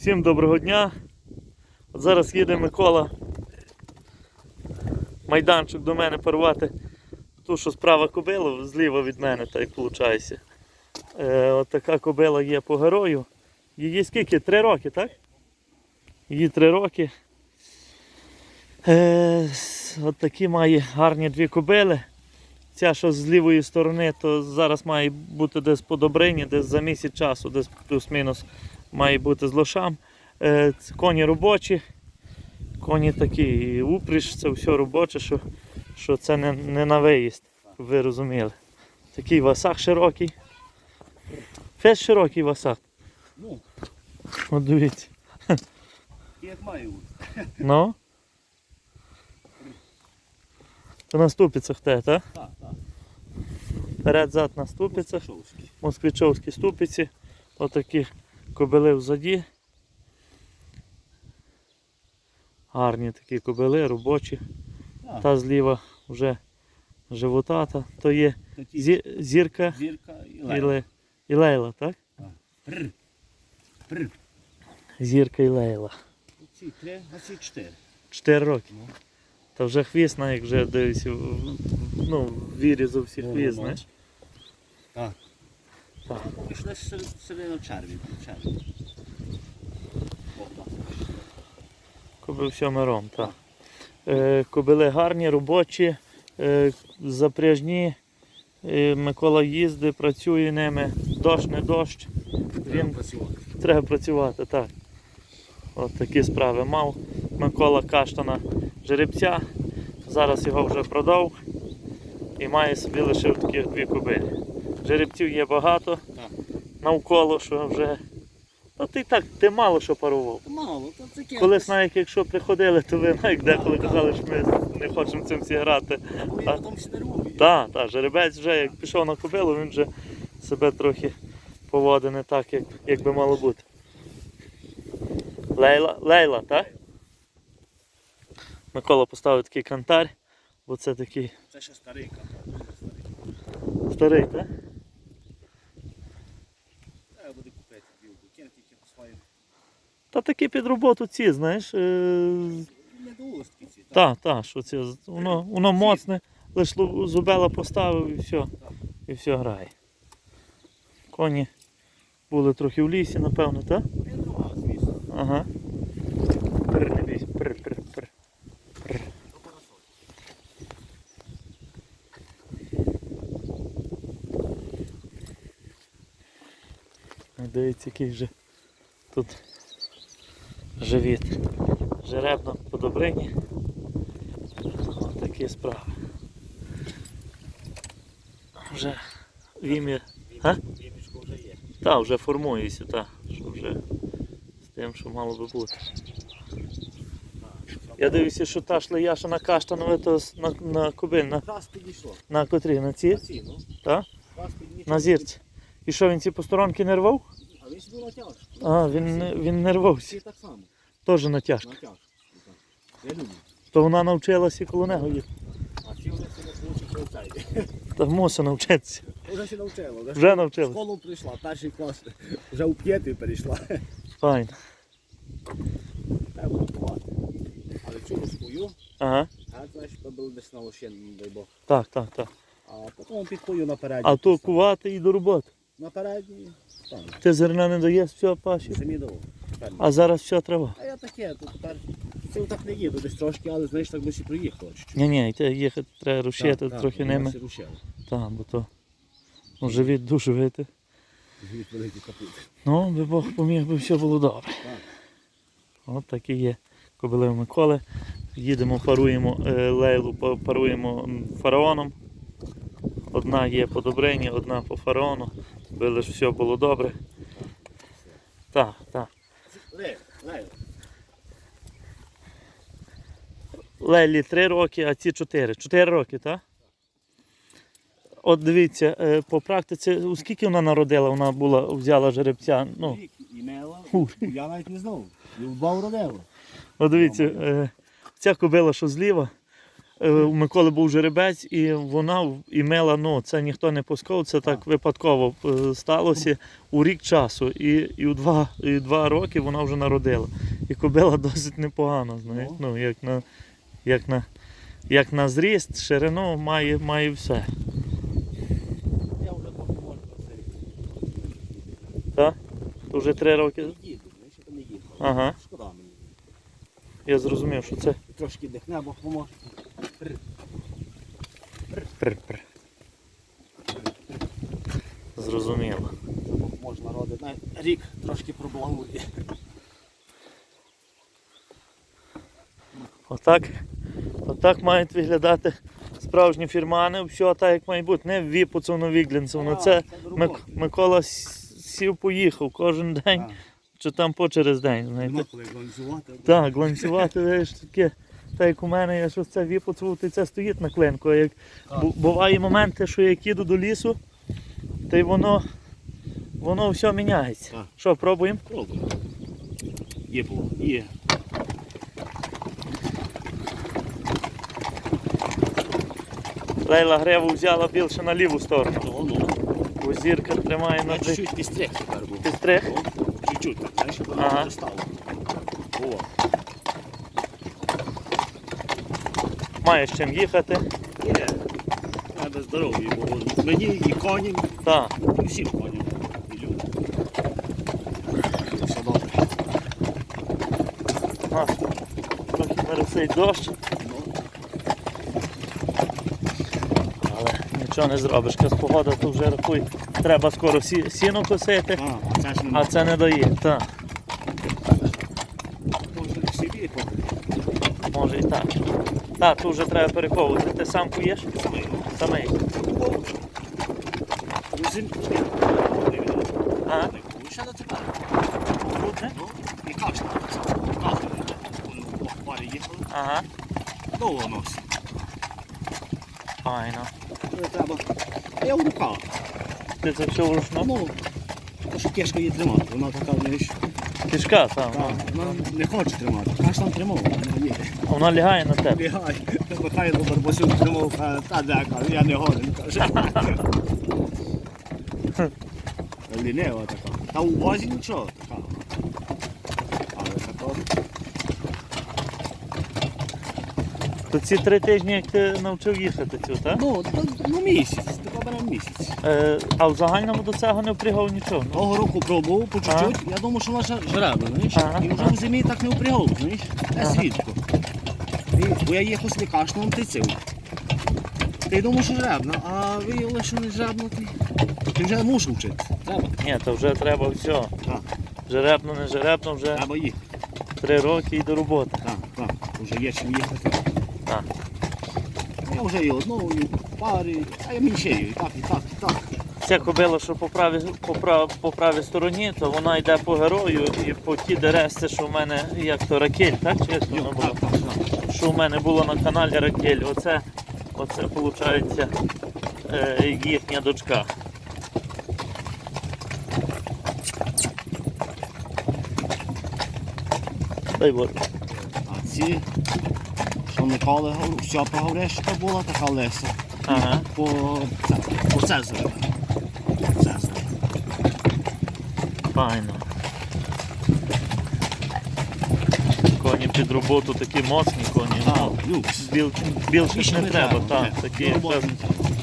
Всім доброго дня. От зараз їде Микола. Майданчик до мене порвати. Ту, що справа кобила, зліва від мене, так виходить. Е, от така кобила є по герою. Її скільки? Три роки, так? Її три роки. Е, от такі має гарні дві кобили. Ця, що з лівої сторони, то зараз має бути десь по добрині, десь за місяць часу, десь плюс-мінус має бути з лошам. Е, це коні робочі, коні такі, і упріж, це все робоче, що, що це не, не на виїзд, щоб ви розуміли. Такий васах широкий. Фес широкий васах. Ну, От дивіться. як має бути. Ну. То на ступицях те, так? Так, так. Перед зад на ступицях. Москвичовські ступиці, отакі кобили взаді. Гарні такі кобили, робочі. Так. Та зліва вже животата. То є зі- зірка зірка і і, лайла. І лейла, так? Прр. Прр. Зірка і лейла. Ці три, а ці чотири. Чотири роки. Ну. Та вже хвіст, на як вже в- ну, вирізав всі хвіст, знаєш? Так. Пішли середину черві. черві. Так. Миром, так. Е, кобили гарні, робочі, е, запряжні. Е, Микола їздить, працює ними. Дощ, не дощ. Треба Він працювати. треба працювати, так. От такі справи мав. Микола Каштана жеребця. Зараз його вже продав і має собі лишив такі дві кобилі. Жеребців є багато Так. навколо, що вже. Ну ти так, ти мало що парував. Мало, то таке. Колись навіть якщо приходили, то ви навіть деколи казали, що ми не хочемо цим всі грати. Ми а-. Так, так, жеребець вже як пішов на кобилу, він вже себе трохи поводить не так, як, як би мало бути. Лейла, Лейла, так? Микола поставив такий кантар, бо це такий Це ще старий канал. Старий. старий, так? Та такі під роботу ці, знаєш. Е... Недоустки ці. так. Так, що це, воно, воно моцне, лише зубела поставив і все. І все грає. Коні були трохи в лісі, напевно, так? Ага. Пр, не бійся, пр, пр, пр. Пр. Дивіться, який вже тут живіт. Жеребно по добрині. Ось такі справи. Вже вім'я. А? Вже є. Так, вже формується, так. Що вже з тим, що мало би бути. Я дивлюся, що та шлеяша на каштанове, то на, на кубин, на, Раз підійшло. на котрі, на ці, На ці, ну. так? Раз підійшло. На зірці. І що він ці посторонки не рвав? А він собі натяжку. А, він, не- він не рвався. Всі так. Теж натяжка. Натяжку. Я люблю. То вона навчилася коло нього їхати. А ці вже себе получить цей. Та мусить навчитися. Вже ще навчила. Вже В навчилася. школу прийшла, перший клас. Вже у п'ятий перейшла. Файно. Треба готувати. Але цю розкую, Ага. а значить то були десь на лощину, дай Бог. Так, так, так. А потім підкую на передній. А то кувати і до роботи. На передній, Ти зерна не даєш, все паші. самі А зараз все трава. А я таке, то тепер цим так не їду, десь трошки, але знаєш, так досі проїхало. чуть-чуть. Ні, ні, йти їхати треба рушити Так, так, трохи воно ними. Так, бо то ну, живіт дуже вити. Звідти великий капут. Ну, би Бог поміг, би все було добре. Так. От такі є кобили Миколи. Їдемо, паруємо е, лейлу, паруємо фараоном. Одна є по Добрині, одна по фараону. Би лиш все було добре. Так, так. Лелі 3 роки, а ці 4. 4 роки, так? От дивіться, е, по практиці, у скільки вона народила, вона була, взяла жеребця. Ну, імела, я навіть не знав. І в два уродило. От дивіться, е, ця кобила, що зліва, е, у Миколи був жеребець, і вона в- і мила, ну це ніхто не пускав, це так випадково сталося у рік часу. І, і у два, і два роки вона вже народила. І кобила досить непогано, знаєш, Ну. ну, як на, як на, як на зріст, ширину має, має все. Я вже трохи можу Так? Уже три роки. Їду, я там не їхав. Ага. Шкода мені. Я зрозумів, що це Трошки дихне, бо поможе. пр-пр. Зрозуміло. Бог може народи. На рік трошки проблагує. Отак, отак мають виглядати справжні фірмани, все так як має бути, не віпуцовно віглінцевно. Це до Мик- роботи. Микола сів, поїхав кожен день, Так. чи там по через день. Знаєте. Коли. Так, гланцювати, знаєш, таке. Так як у мене, я щось це віпуцувати, це стоїть на клинку. А як Так. буває моменти, що як їду до лісу, то й воно, воно все міняється. Що, пробуємо? Пробуй. Є було, є. Лейла гриву взяла більше на ліву сторону. Ну, ну. Бо зірка тримає на дві. чуть-чуть підстриг тепер був. Підстриг? Ну, Чуть-чуть, так, знаєш, щоб Ага. не стало. О, Маєш чим їхати. є. Треба здоров'я, бо мені і коням, Так. і всім коням. І людям. Все добре. У трохи мересить дощ, Ну, але нічого не зробиш. Якась погода, то вже рахуй. Треба скоро сі- сіно косити, а, це а це не дає. Так, може і так. Так, тут вже треба перековувати. Ти сам куєш? Самий. А? Ще до? Ну, парі їхали. Ага. Довго носить. Файно. Але треба. А в. Ти це все вручну? Ну, то що кішка її тримати. Вона така, знаєш, Кишка так. та, вона не хоче тримати. Кашля тримав, вона ні. Вона лягає на тебе. Лягай. Михайло Барбосюк тримав, каже, та де, каже, я не годен, каже. Лінева така. Та у возі нічого така. Але така. То ці три тижні, як ти навчив їхати цю, так? Ну, та- ну місяць, така бере місяць. Е, а в загальному до цього не впрягав нічого. Ну, Того року пробував по чуть-чуть, я думав, що ще жеребна, знаєш? Ага, І вже ага. в зимі так не впрягав, знаєш? Я свідко. І, бо я їхав з лікашном тиців. Ти й думав, що жеребна, а виявилося, що не жеребна, ти, ти вже мушу вчити. Треба. ні, то вже треба все. Так, Жеребно, не жеребно, вже треба їхати. три роки і до роботи. Так, так, вже є чим їхати. Так. Я вже і одного, і парі, а я меншею, і так, і так, і так. Ця кобила, що по правій, по, прав, по правій стороні, то вона йде по герою і по ті дересці, що в мене, як то ракель, так? Чи як то воно було? так, так, так. Що в мене було на каналі Ракель. Оце, оце виходить е, їхня дочка. Дай Боже. А ці, говорив, що Гаврещика була така Леся. Ага. По, по Цезарю. Цезарю. Файно. Коні під роботу такі моцні коні. Ну, люкс. Біл, більше не не треба, так. Такі якраз,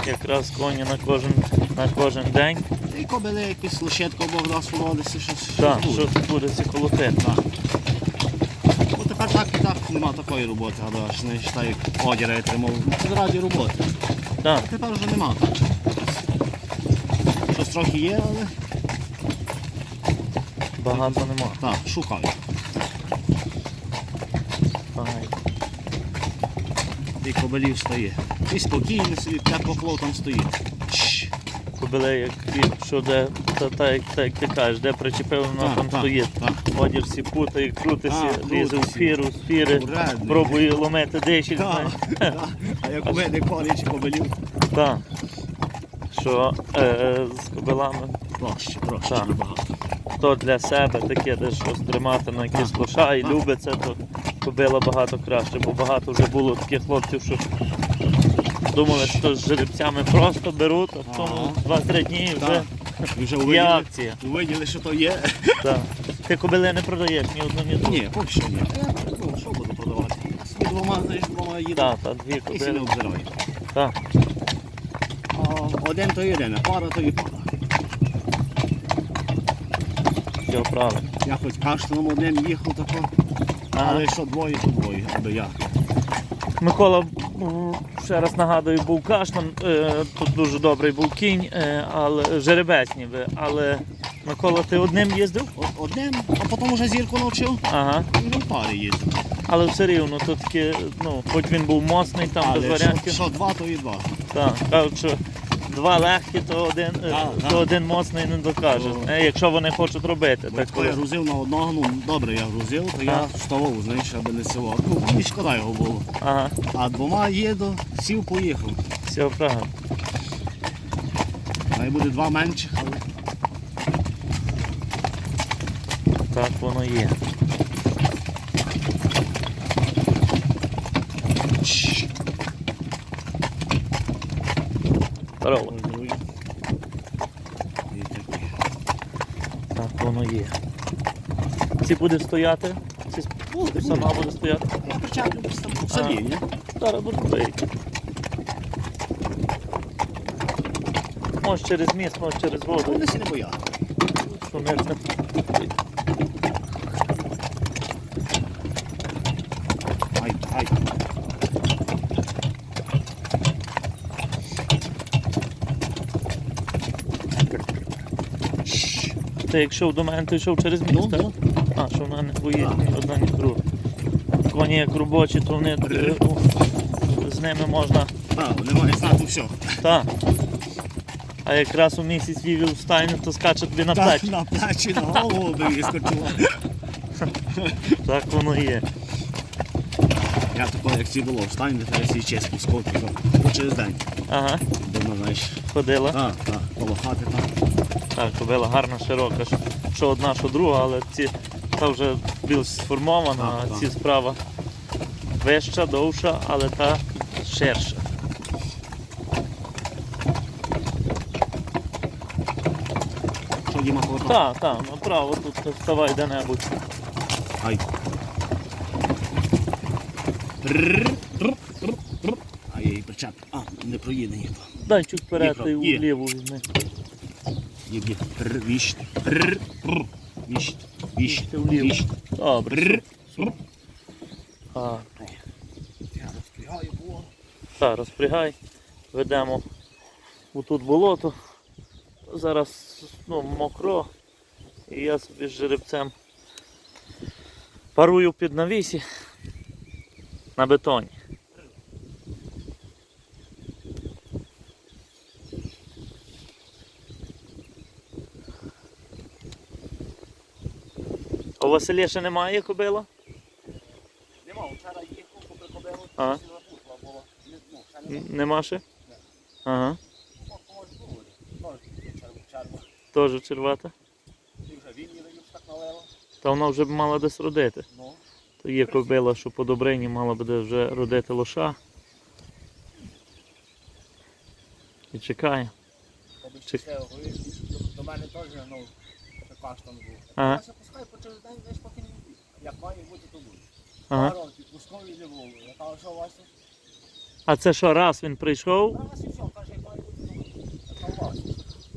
якраз коні на кожен, на кожен день. І кобили якісь лошадка Бог дасть володися, щось, Так, щось буде. ці колоти. Так. Бо тепер так і так нема такої роботи, гадаєш, не так як одіра я тримав. Це раді роботи. Так, Тепер вже нема. Щось трохи є, але багато нема. так, шукаю. Файно. І кобилів стає. І спокійно собі, п'ять поплов там стоїть. Чш. Кобили, як і що де, та, та, як, та, як ти кажеш, де причепив, вона там стоїть. Одір всі путає, крутися, Так, лізе в крутиться. фіру, з фіри, пробує ломити так. А як у мене коліч кобилів, Так. Що е, з кобилами проще, проще Так. набагато. то для себе таке, де щось тримати на якісь лоша і так. любить це, то кобила багато краще, бо багато вже було таких хлопців, що думали, що з жеребцями просто беруть, а Ага. 2-3 дні вже. І вже є увиділи, акція. увиділи, що то є. Так. Ти кобили не продаєш ні одну, ні другу. Ні, поки що ні. Я, ну, що буду продавати? Собі двома, знаєш, двома їду. Так, так, дві І собі кобили. обзираю. Так. А один то єдине, пара то і пара. Все правильно. Я хоч каштаном одним їхав тако, Ага. але що двоє, то двоє, аби я. Микола, ще раз нагадую, був каштан, е, тут дуже добрий був кінь, е, але жеребець ніби. Але Микола, ти одним їздив? Одним, а потім вже зірку навчив, Ага. і в парі їздив. Але все рівно, то таке, ну, хоч він був моцний, там Але без варіантів. що два, то і два. Так, що два легкі, то один, е, то один моцний не докаже. О. Е, Якщо вони хочуть робити. Бо Так, коли я грузив на одного, ну добре я грузив, то я вставав, знаєш, аби не село. Ну, мені шкода його було. Ага, А двома їду, сів, поїхав. все правильно. Має буде два менших, але Так воно є. Здорово. Так воно є. Ці буде стояти, ці Буде, сама буде стояти. В селі, ні? Зараз буду вийти. Може через міст, може через воду. Вони всі не бояться. Що не... Ай, ай. Ти як йшов до мене, ти йшов через міст, Ну, ну. А, що в мене твої ні одна, ні друга. Коні як робочі, то вони е, ну, з ними можна. Так, вони мають знати все. Так. А якраз у місяць вівів в стайню, то скаче тобі на Так, плечі. на плечі, на голову би вискочило. Так воно і є. Я тако, як ці було, встань, де я свій честь пускав, то через день. Ага, Дома, знаєш. ходила. Так, так, коло хати, так. Так, кобила гарна, широка, що- одна, що друга, але ці та вже більш сформована, а ці справа вища, довша, але та ширша. Що Діма повертав? Так, так, направо тут вставай де-небудь. Ай. А я її причеп. А, не проїде ніхто. Дай чуть вперед і вліво візьми. Рр, віщ. Віщ, віщ, віщ. Добре. Я розпрягаю, було. так, розпрягай. Ведемо тут болото. Зараз ну, мокро. І я собі з жеребцем парую під навісі на бетоні. У Василя ще немає кобила? Нема, вчора їхав, попри кобилу, Ага. сіла була. Не- Ну, ще не Н- Нема ще? Ага. знаю, когось було. Теж черв- черва. Теж червата. І вже він її так налила. Та вона вже б мала десь родити. Ну, То є кобила, що по добрині мала буде вже родити лоша. І чекає. тобі Чи- ще говориш, до мене теж, ну, каштан був. Ага. Я пускай по через день, знаєш, поки не буде. Як має бути, то буде. Ага. Пару років, пускові не було. Я кажу, що Вася? А це що раз він прийшов, Раз і все, каже, як має бути, то буде. Я кажу, Вася.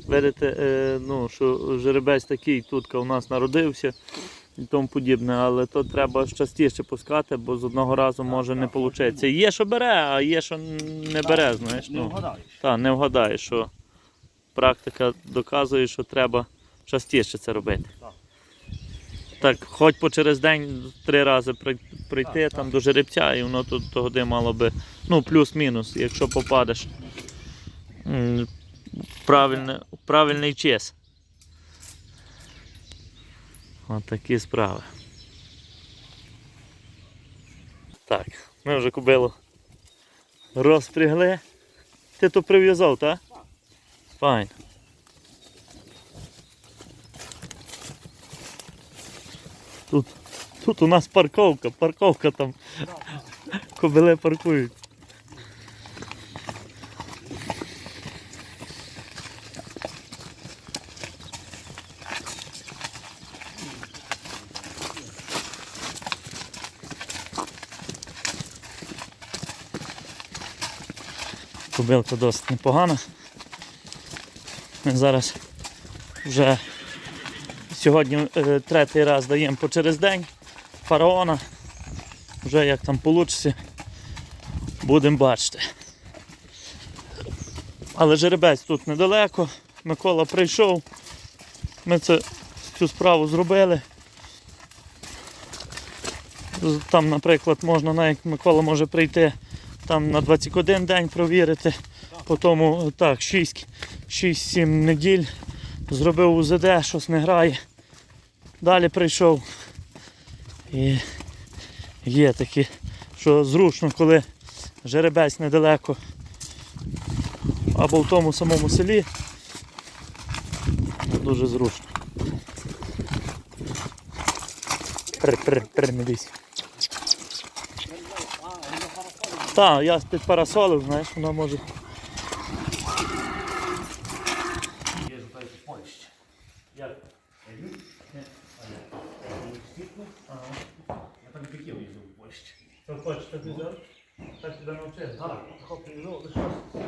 видите, е, ну, що жеребець такий тут у нас народився і тому подібне, але то треба частіше пускати, бо з одного разу може не вийти. Є, що бере, а є, що не бере, знаєш. Не Ну. вгадаєш. Так, не вгадаєш, що практика доказує, що треба частіше це робити. Так. Так, хоч по через день три рази прийти Так, там так. до жеребця, і воно тут тоді мало би, ну, плюс-мінус, якщо попадеш в правильний час. От такі справи. Так, ми вже кубило розпрягли. Ти то прив'язав, так? Так. Файн. Тут тут у нас парковка, парковка там. Кобеле паркують. Кобилка досить непогана. Ми зараз вже сьогодні е, третій раз даємо по через день фараона. Вже як там вийде, будемо бачити. Але жеребець тут недалеко. Микола прийшов. Ми це, цю справу зробили. Там, наприклад, можна навіть Микола може прийти там на 21 день провірити. Потім так, 6-7 неділь. Зробив УЗД, щось не грає. Далі прийшов. І є такі, що зручно, коли жеребець недалеко або в тому самому селі. Дуже зручно. Пр, пр, пр, не бійся. Так, я під парасолив, знаєш, вона може. Є ж так в Польщі. Як? Я там піків їздив в Польщі. Що хочеш, так взяв? Так тебе навчили. Так, хопі, ну, щось.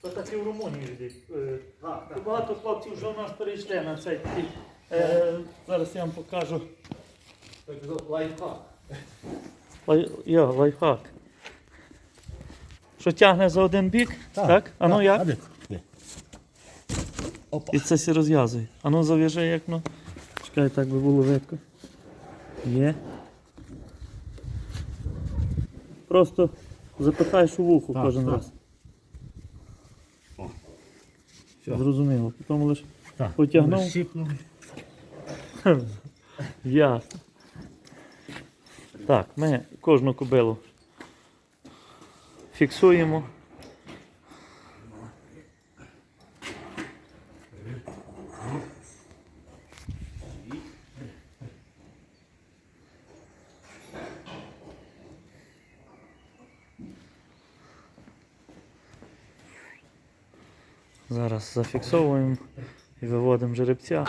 То так і в Румунії йдуть. Е. Багато хлопців вже у нас перейшли на цей такий. Е, зараз я вам покажу. Так, лайфхак. Лай, йо, лайфхак. Що тягне за один бік, так? А ну як? Опа. І це сі розв'язує. А ну зав'яжи як ну. Чекай, так би було видко. Є. Просто запихаєш у вухо Так, кожен так. раз. О. Все. Зрозуміло. Потім лише Так. Потягнув. Ясно. Так, ми кожну кобилу фіксуємо. Зараз зафіксовуємо і виводимо жеребця.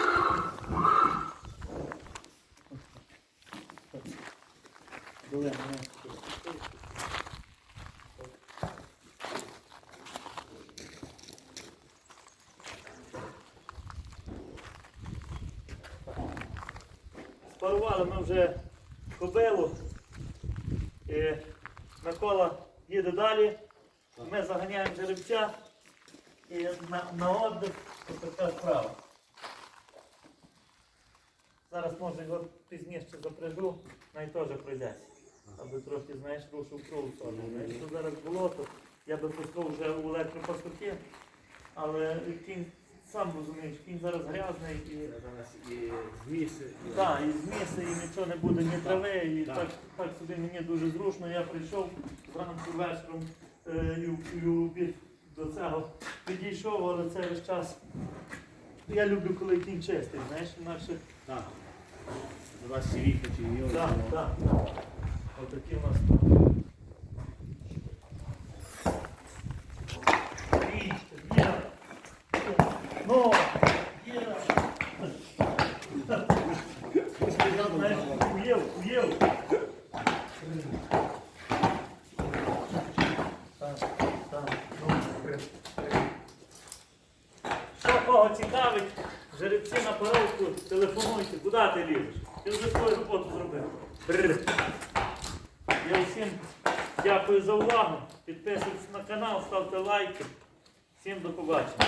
Спарували ми вже кобилу. І Микола їде далі. Ми заганяємо жеребця і на, на отдих це така справа. Зараз може його пізніше запряжу, навіть теж пройдеться. Аби трохи, знаєш, рушив кров собі. Знаєш, що зараз було, то я би пускав вже у електропаспорті, але кінь, сам розумієш, кінь зараз грязний і і зміси. так, і зміси, і нічого не буде, ні трави, і Так. так, собі мені дуже зручно. Я прийшов зранку вечором е, і в обід до цього підійшов, але це весь час. Я люблю, коли кінь чистий, знаєш, інакше. Вас сіріха чи йо. Так, так, так. Отакі у нас. Річка, Віра. Ну, Віра. Знаєш, уїв, уїв. Так, так, ну, Що кого цікавить, жеребці на паровку, телефонуйте, куди ти лізеш? Ти вже свою роботу зробив. Бррр. Я всім дякую за увагу. Підписуйтесь на канал, ставте лайки. Всім до побачення.